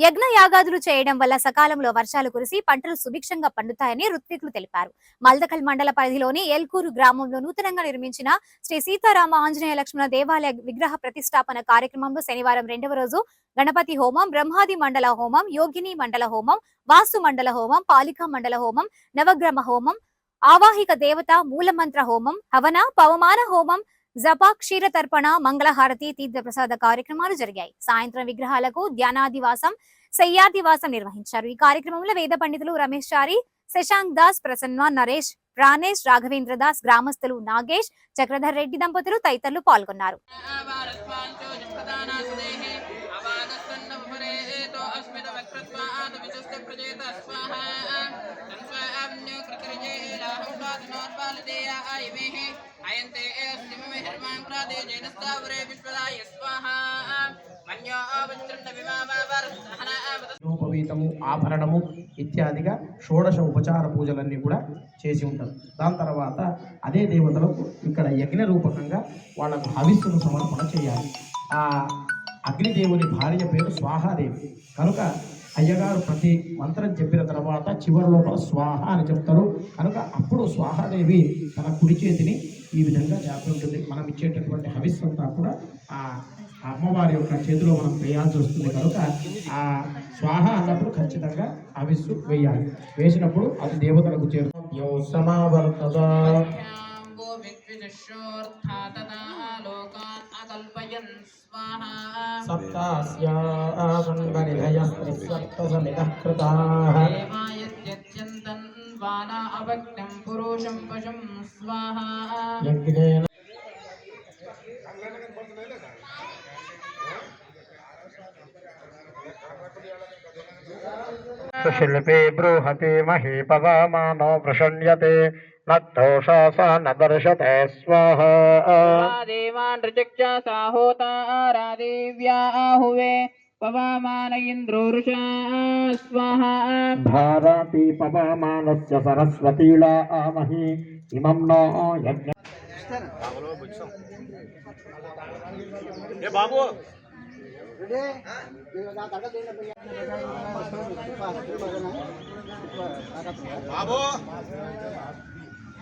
యజ్ఞ యాగాదులు చేయడం వల్ల సకాలంలో వర్షాలు కురిసి పంటలు సుభిక్షంగా పండుతాయని ఋత్వికులు తెలిపారు. మల్దకల్ మండల పరిధిలోని ఎల్కూరు గ్రామంలో నూతనంగా నిర్మించిన శ్రీ సీతారామ ఆంజనేయ లక్ష్మణ దేవాలయ విగ్రహ ప్రతిష్టాపన కార్యక్రమంలో శనివారం రెండవ రోజు గణపతి హోమం బ్రహ్మాది మండల హోమం యోగిని మండల హోమం వాస్తు మండల హోమం పాలికా మండల హోమం నవగ్రహ హోమం ఆవాహిక దేవత మూలమంత్ర హోమం హవన పవమాన హోమం జప క్షీరతర్పణ మంగళహారతి తీర్థప్రసాద కార్యక్రమాలు జరిగాయి. సాయంత్రం విగ్రహాలకు ధ్యానాదివాసం శయ్యాదివాసం నిర్వహించారు. ఈ కార్యక్రమంలో వేద పండితులు రమేష్ చారి శశాంక్ దాస్ ప్రసన్న నరేష్ ప్రాణేష్ రాఘవేంద్ర దాస్ గ్రామస్తులు నాగేష్ చక్రధర్ రెడ్డి దంపతులు తదితరులు పాల్గొన్నారు. అయంతే హిర్మాన్ ప్రాదే జైనస్తావరే విశ్వదాయ స్వాహ రూపవీతము ఆభరణము ఇత్యాదిగా షోడశ ఉపచార పూజలన్నీ కూడా చేసి ఉంటారు. దాని తర్వాత అదే దేవతలకు ఇక్కడ యజ్ఞ రూపకంగా వాళ్ళకు హవిస్సును సమర్పణ చేయాలి. ఆ అగ్నిదేవుని భార్య పేరు స్వాహాదేవి. కనుక అయ్యగారు ప్రతి మంత్రం చెప్పిన తర్వాత చివరి లోపల స్వాహ అని చెప్తారు. కనుక అప్పుడు స్వాహాదేవి తన కుడి చేతిని ఈ విధంగా ఉంటుంది మనం ఇచ్చేటటువంటి హవిస్సు అంతా కూడా ఆ అమ్మవారి యొక్క చేతిలో మనం వేయాల్సి వస్తుంది. కనుక ఆ స్వాహ అన్నప్పుడు ఖచ్చితంగా హవిస్సు వేయాలి. వేసినప్పుడు అది దేవతలకు कल्पयन् स्वाहा। सप्तास्यावन्वनिधयस्त्रिसप्तसमितः कृताः देवायत्यत्यन्तन् बृहते महे मत्तोषासा न दर्शते स्वाहा। देवान् ऋचक्षासा आहुवे पवामान इन्द्रोरुषा स्वाहा। भारापि पवामानस्य सरस्वतीला आमहि इमं नो यज्ञ। बाबू। बाबू।